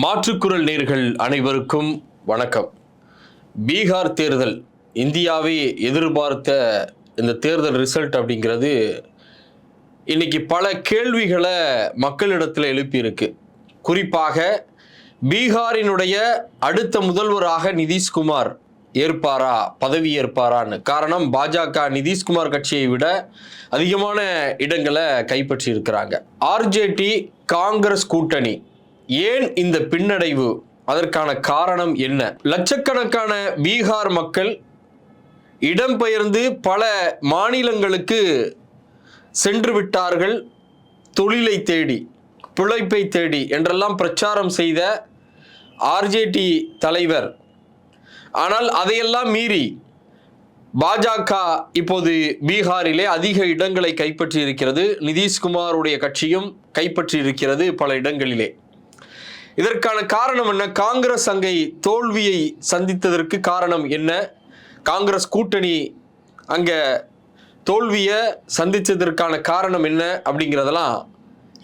மாற்றுக்குரல் நேர்கள் அனைவருக்கும் வணக்கம். பீகார் தேர்தல் இந்தியாவை எதிர்பார்த்த இந்த தேர்தல் ரிசல்ட் அப்படிங்கிறது இன்னைக்கு பல கேள்விகளை மக்களிடத்தில் எழுப்பியிருக்கு. குறிப்பாக பீகாரினுடைய அடுத்த முதல்வராக நிதிஷ்குமார் ஏற்பாரா பதவி ஏற்பாரான்னு. காரணம் பாஜக நிதிஷ்குமார் கட்சியை விட அதிகமான இடங்களை கைப்பற்றியிருக்கிறாங்க. ஆர்ஜேடி காங்கிரஸ் கூட்டணி ஏன் இந்த பின்னடைவு? அதற்கான காரணம் என்ன? லட்சக்கணக்கான பீகார் மக்கள் இடம்பெயர்ந்து பல மாநிலங்களுக்கு சென்று விட்டார்கள் தொழிலை தேடி பிழைப்பை தேடி என்றெல்லாம் பிரச்சாரம் செய்த ஆர்ஜேடி தலைவர். ஆனால் அதையெல்லாம் மீறி பாஜக இப்போது பீகாரிலே அதிக இடங்களை கைப்பற்றி இருக்கிறது நிதிஷ்குமாருடைய கட்சியும் கைப்பற்றி இருக்கிறது பல இடங்களிலே. இதற்கான காரணம் என்ன? காங்கிரஸ் அங்கே தோல்வியை சந்தித்ததற்கு காரணம் என்ன? காங்கிரஸ் கூட்டணி அங்கே தோல்வியை சந்தித்ததற்கான காரணம் என்ன? அப்படிங்கிறதெல்லாம்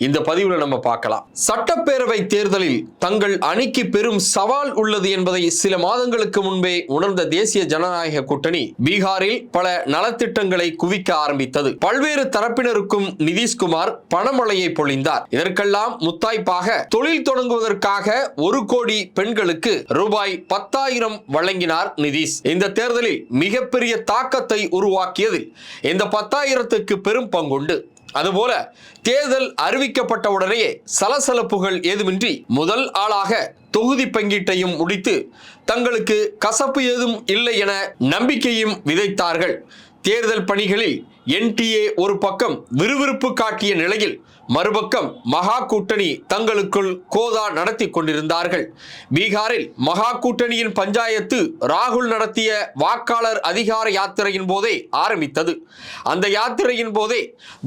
இந்த பதிவில் நம்ம பார்க்கலாம். சட்டப்பேரவை தேர்தலில் தங்கள் அணிக்கு பெரும் சவால் உள்ளது என்பதை சில மாதங்களுக்கு முன்பே உணர்ந்த தேசிய ஜனநாயக கூட்டணி பீகாரில் பல நலத்திட்டங்களை குவிக்க ஆரம்பித்தது. பல்வேறு தரப்பினருக்கும் நிதிஷ்குமார் பணமழையை பொழிந்தார். இதற்கெல்லாம் முத்தாய்ப்பாக தொழில் தொடங்குவதற்காக ஒரு கோடி பெண்களுக்கு ரூபாய் பத்தாயிரம் வழங்கினார் நிதிஷ். இந்த தேர்தலில் மிகப்பெரிய தாக்கத்தை உருவாக்கியதில் இந்த பத்தாயிரத்துக்கு பெரும் பங்குண்டு. அதுபோல தேர்தல் அறிவிக்கப்பட்ட உடனேயே சலசலப்புகள் ஏதுமின்றி முதல் ஆளாக தொகுதி பங்கீட்டையும் முடித்து தங்களுக்கு கசப்பு ஏதும் இல்லை என நம்பிக்கையும் விதைத்தார்கள். தேர்தல் பணிகளில் என்டிஏ ஒரு பக்கம் விறுவிறுப்பு காட்டிய நிலையில் மறுபக்கம் மகா கூட்டணி தங்களுக்குள் கோதா நடத்தி கொண்டிருந்தார்கள். பீகாரில் மகா கூட்டணியின் பஞ்சாயத்து ராகுல் நடத்திய வாக்காளர் அதிகார யாத்திரையின் போதே ஆரம்பித்தது. அந்த யாத்திரையின் போதே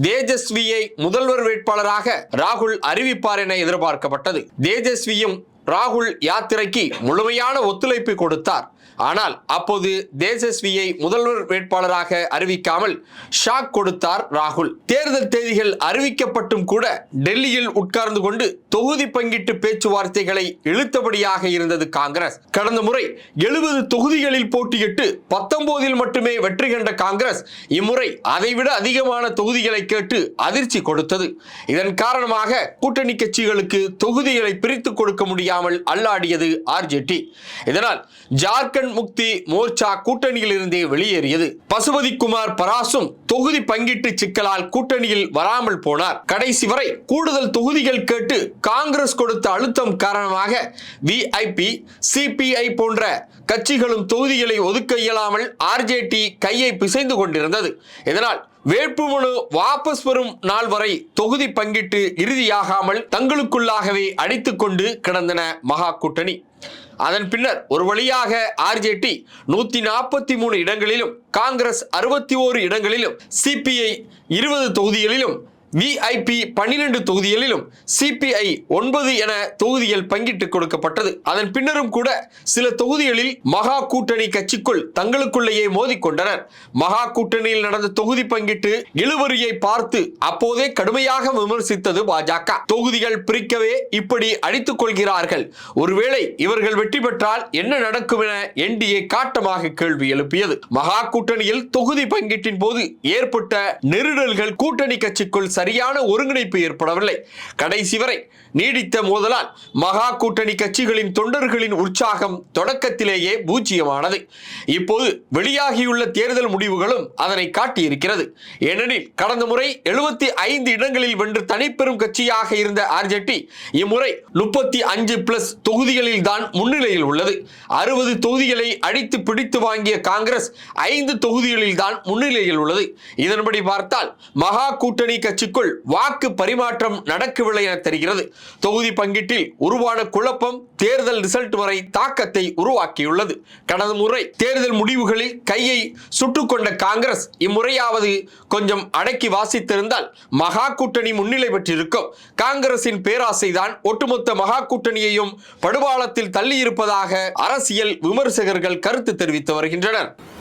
தேஜஸ்வியை முதல்வர் வேட்பாளராக ராகுல் அறிவிப்பார் என எதிர்பார்க்கப்பட்டது. தேஜஸ்வியும் ராகுல் யாத்திரைக்கு முழுமையான ஒத்துழைப்பு கொடுத்தார். ஆனால் அப்போது தேஜஸ்வியை முதல்வர் வேட்பாளராக அறிவிக்காமல் ஷாக் கொடுத்தார் ராகுல். தேர்தல் தேதிகள் அறிவிக்கப்பட்டும் கூட டெல்லியில் உட்கார்ந்து கொண்டு தொகுதி பங்கீட்டு பேச்சுவார்த்தைகளை இழுத்தபடியாக இருந்தது காங்கிரஸ். கடந்த முறை எழுபது தொகுதிகளில் போட்டியிட்டு பத்தொன்பதில் மட்டுமே வெற்றி கண்ட காங்கிரஸ் இம்முறை அதைவிட அதிகமான தொகுதிகளை கேட்டு அதிர்ச்சி கொடுத்தது. இதன் காரணமாக கூட்டணி கட்சிகளுக்கு தொகுதிகளை பிரித்து கொடுக்க முடியாமல் அல்லாடியது ஆர்ஜேடி. இதனால் ஜார்க்கண்ட் முக்தி மோர்ச்சா கூட்டணியிலிருந்தே வெளியேறியது. பசுபதி குமார் பராசும் தொகுதி பங்கீட்டு சிக்கலால் கூட்டணியில் வராமல் போனார். கடைசி வரை கூடுதல் தொகுதிகள் கேட்டு காங்கிரஸ் கொடுத்த அழுத்தம் காரணமாக விஐபி சிபிஐ போன்ற கட்சிகளும் தொகுதிகளை ஒதுக்க இயலாமல் ஆர்ஜேடி கையை பிசைந்து கொண்டிருந்தது. இதனால் வேட்புமனு வாபஸ் பெறும் நாள் வரை தொகுதி பங்கிட்டு இறுதியாகாமல் தங்களுக்குள்ளாகவே அடித்துக்கொண்டு கிடந்தன மகா கூட்டணி. அதன் பின்னர் ஒரு வழியாக ஆர்ஜேடி நூத்தி நாற்பத்தி மூணு இடங்களிலும் காங்கிரஸ் அறுபத்தி ஓரு இடங்களிலும் சிபிஐ இருபது தொகுதிகளிலும் விஐபி பன்னிரண்டு தொகுதிகளிலும் சிபிஐ ஒன்பது என தொகுதிகள் பங்கிட்டு கொடுக்கப்பட்டது. அதன் பின்னரும் கூட சில தொகுதிகளில் மகா கூட்டணி கட்சிக்குள் தங்களுக்குள்ளேயே மோதிக்கொண்டனர் மகா கூட்டணியில் நடந்த தொகுதி பங்கிட்டு இழுவரியை பார்த்து அப்போதே கடுமையாக விமர்சித்தது பாஜக. தொகுதிகள் பிரிக்கவே இப்படி அடித்துக் கொள்கிறார்கள். ஒருவேளை இவர்கள் வெற்றி பெற்றால் என்ன நடக்கும் என என்டிஏ காட்டமாக கேள்வி எழுப்பியது. மகா கூட்டணியில் தொகுதி பங்கீட்டின் போது ஏற்பட்ட நெருடல்கள் கூட்டணி கட்சிக்குள் சரியான ஒருங்கிணைப்பு ஏற்படவில்லை. கடைசி வரை நீடித்த மோதலால் மகா கூட்டணி கட்சிகளின் தொண்டர்களின் உற்சாகம் தொடக்கத்திலேயே பூஜ்ஜியமானது இப்போது வெளியாகியுள்ள தேர்தல் முடிவுகளும் அதனை காட்டியிருக்கிறது. ஏனெனில் கடந்த முறை எழுபத்தி ஐந்து இடங்களில் வென்று தனிப்பெரும் கட்சியாக இருந்த ஆர்ஜெட்டி இம்முறை முப்பத்தி அஞ்சு பிளஸ் தொகுதிகளில் தான் முன்னிலையில் உள்ளது. அறுபது தொகுதிகளை அடித்து பிடித்து வாங்கிய காங்கிரஸ் ஐந்து தொகுதிகளில் தான் முன்னிலையில் உள்ளது. இதன்படி பார்த்தால் மகா கூட்டணி கட்சி கட்சிக்குள் வாக்கு பரிமாற்றம் நடக்கவில்லை என தெரிகிறது. தொகுதி பங்கீட்டில் உருவான குழப்பம் தேர்தல் ரிசல்ட் வரை தாக்கத்தை உருவாக்கியுள்ளது. கடந்த முறை தேர்தல் முடிவுகளில் கையை சுட்டுக்கொண்ட காங்கிரஸ் இம்முறையாவது கொஞ்சம் அடக்கி வாசித்திருந்தால் மகா கூட்டணி முன்னிலை பெற்றிருக்கும். காங்கிரசின் பேராசைதான் ஒட்டுமொத்த மகா கூட்டணியையும் படுபாலத்தில் தள்ளியிருப்பதாக அரசியல் விமர்சகர்கள் கருத்து தெரிவித்து வருகின்றனர்.